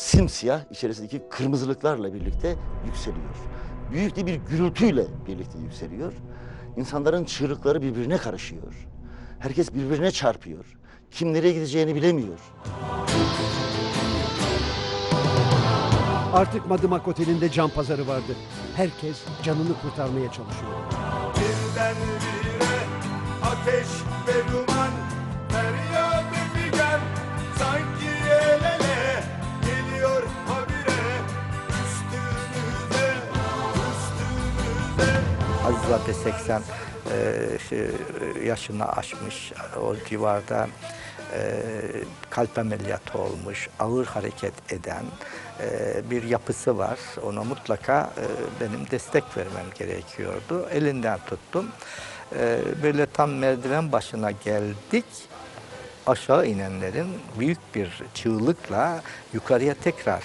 simsiyah içerisindeki kırmızılıklarla birlikte yükseliyor. Büyük de bir gürültüyle birlikte yükseliyor. İnsanların çığlıkları birbirine karışıyor. Herkes birbirine çarpıyor. Kim nereye gideceğini bilemiyor. Artık Madımak Oteli'nde can pazarı vardı. Herkes canını kurtarmaya çalışıyor. Birdenbire ateş ve duman Abi 80 e, şey, yaşını aşmış o civarda e, kalp ameliyatı olmuş, ağır hareket eden e, bir yapısı var. Ona mutlaka e, benim destek vermem gerekiyordu. Elinden tuttum. E, böyle tam merdiven başına geldik. Aşağı inenlerin büyük bir çığlıkla yukarıya tekrar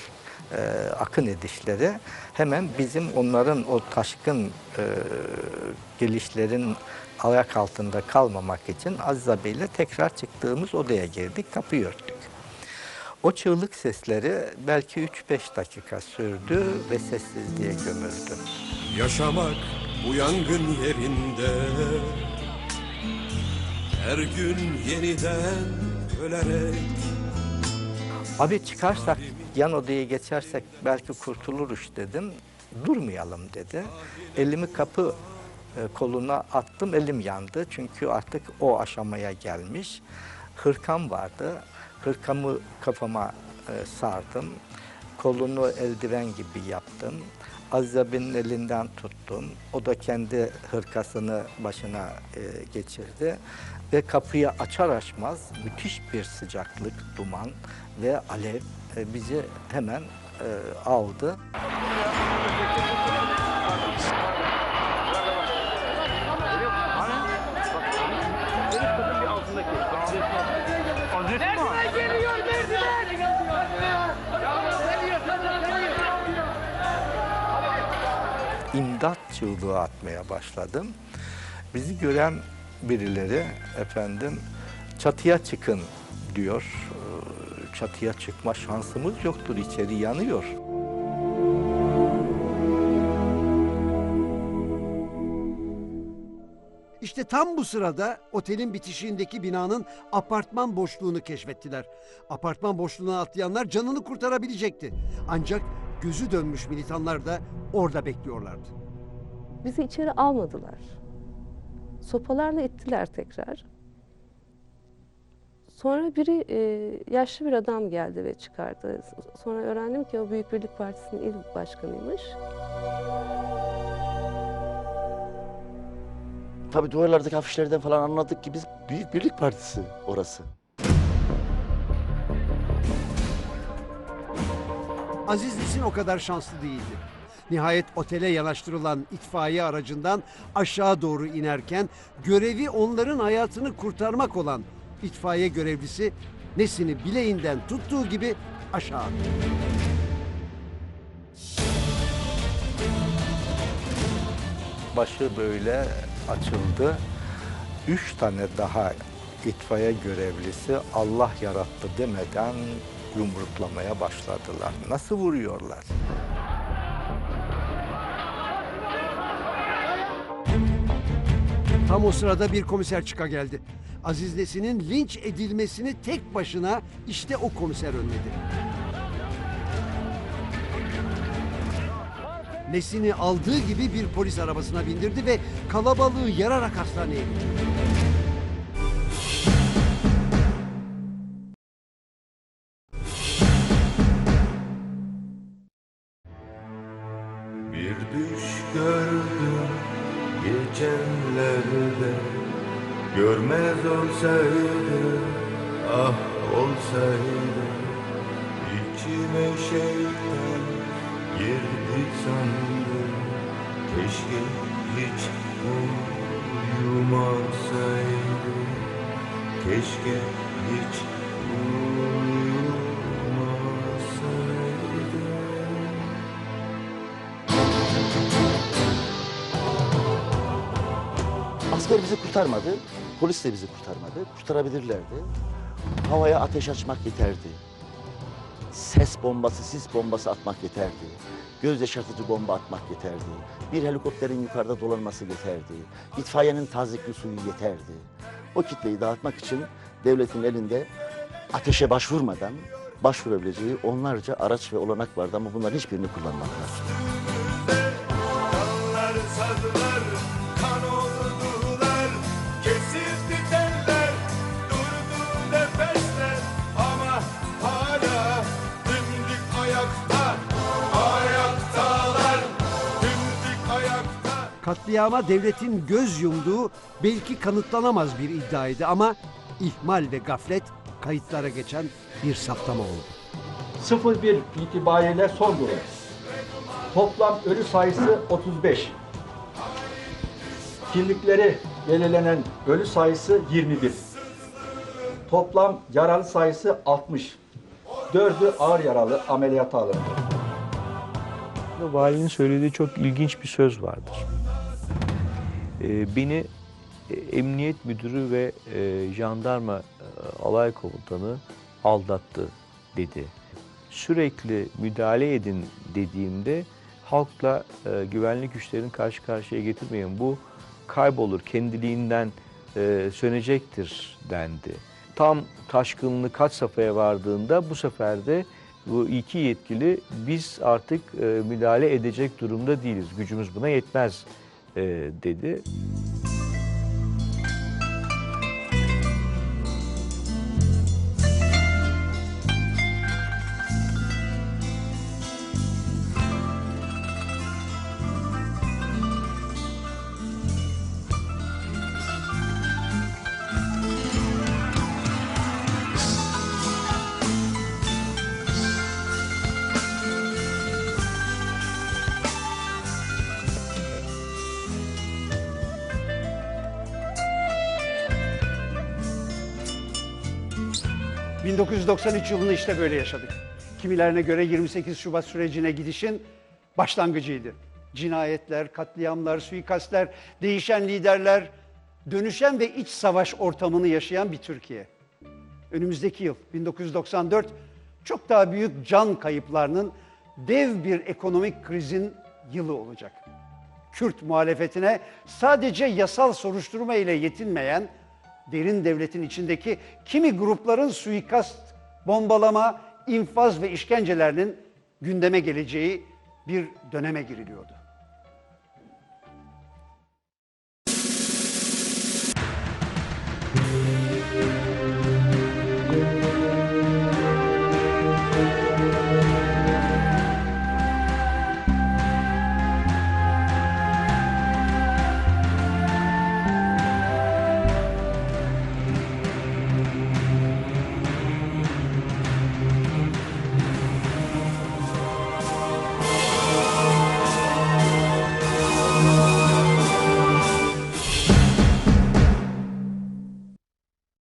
e, akın edişleri hemen bizim onların o taşkın e, gelişlerin ayak altında kalmamak için Aziz abiyle tekrar çıktığımız odaya girdik, kapıyı örttük. O çığlık sesleri belki 3-5 dakika sürdü ve sessizliğe gömüldü. Yaşamak bu yangın yerinde Her gün yeniden ölerek Abi çıkarsak, yan odaya geçersek belki kurtuluruz dedim. Durmayalım dedi. Elimi kapı e, koluna attım, elim yandı. Çünkü artık o aşamaya gelmiş. Hırkam vardı. Hırkamı kafama e, sardım. Kolunu eldiven gibi yaptım. Aziz abinin elinden tuttum. O da kendi hırkasını başına e, geçirdi. Ve kapıyı açar açmaz müthiş bir sıcaklık, duman ve alev bizi hemen e, aldı. İmdat çığlığı atmaya başladım. Bizi gören birileri efendim çatıya çıkın diyor. Çatıya çıkma şansımız yoktur içeri yanıyor. İşte tam bu sırada otelin bitişiğindeki binanın apartman boşluğunu keşfettiler. Apartman boşluğuna atlayanlar canını kurtarabilecekti. Ancak gözü dönmüş militanlar da orada bekliyorlardı. Bizi içeri almadılar. Sopalarla ittiler tekrar. Sonra biri e, yaşlı bir adam geldi ve çıkardı. Sonra öğrendim ki o Büyük Birlik Partisi'nin il başkanıymış. Tabii duvarlardaki afişlerden falan anladık ki biz Büyük Birlik Partisi orası. Aziz Nesin o kadar şanslı değildi. Nihayet otele yanaştırılan itfaiye aracından aşağı doğru inerken görevi onların hayatını kurtarmak olan itfaiye görevlisi Nesin'i bileğinden tuttuğu gibi aşağı attı. Başı böyle açıldı. Üç tane daha itfaiye görevlisi Allah yarattı demeden yumruklamaya başladılar. Nasıl vuruyorlar? Tam o sırada bir komiser çıka geldi. Aziz Nesin'in linç edilmesini tek başına işte o komiser önledi. Nesin'i aldığı gibi bir polis arabasına bindirdi ve kalabalığı yararak hastaneye götürdü. Bir düş gördüm geçenlerde Görmez olsaydı ah olsaydı İçime şeytan girdi sandım. Keşke hiç uyumasaydım Keşke hiç Asker bizi kurtarmadı, polis de bizi kurtarmadı. Kurtarabilirlerdi. Havaya ateş açmak yeterdi. ses bombası, sis bombası atmak yeterdi. Göz yaşartıcı bomba atmak yeterdi. Bir helikopterin yukarıda dolanması yeterdi. İtfaiyenin tazikli suyu yeterdi. O kitleyi dağıtmak için devletin elinde ateşe başvurmadan başvurabileceği onlarca araç ve olanak vardı ama bunların hiçbirini kullanmadılar. Katliama devletin göz yumduğu belki kanıtlanamaz bir iddiaydı ama ihmal ve gaflet kayıtlara geçen bir saptama oldu. 01 itibariyle son durum. Toplam ölü sayısı 35. Kimlikleri belirlenen ölü sayısı 21. Toplam yaralı sayısı 60. Dördü ağır yaralı ameliyata alındı. Valinin söylediği çok ilginç bir söz vardır. Ee, beni e, emniyet müdürü ve e, jandarma e, alay komutanı aldattı dedi. Sürekli müdahale edin dediğimde halkla e, güvenlik güçlerini karşı karşıya getirmeyin. Bu kaybolur, kendiliğinden e, sönecektir dendi. Tam taşkınlığı kaç safhaya vardığında bu sefer de bu iki yetkili biz artık e, müdahale edecek durumda değiliz. Gücümüz buna yetmez e, dedi. 1993 yılını işte böyle yaşadık. Kimilerine göre 28 Şubat sürecine gidişin başlangıcıydı. Cinayetler, katliamlar, suikastler, değişen liderler, dönüşen ve iç savaş ortamını yaşayan bir Türkiye. Önümüzdeki yıl 1994 çok daha büyük can kayıplarının dev bir ekonomik krizin yılı olacak. Kürt muhalefetine sadece yasal soruşturma ile yetinmeyen derin devletin içindeki kimi grupların suikast, bombalama, infaz ve işkencelerinin gündeme geleceği bir döneme giriliyordu. Müzik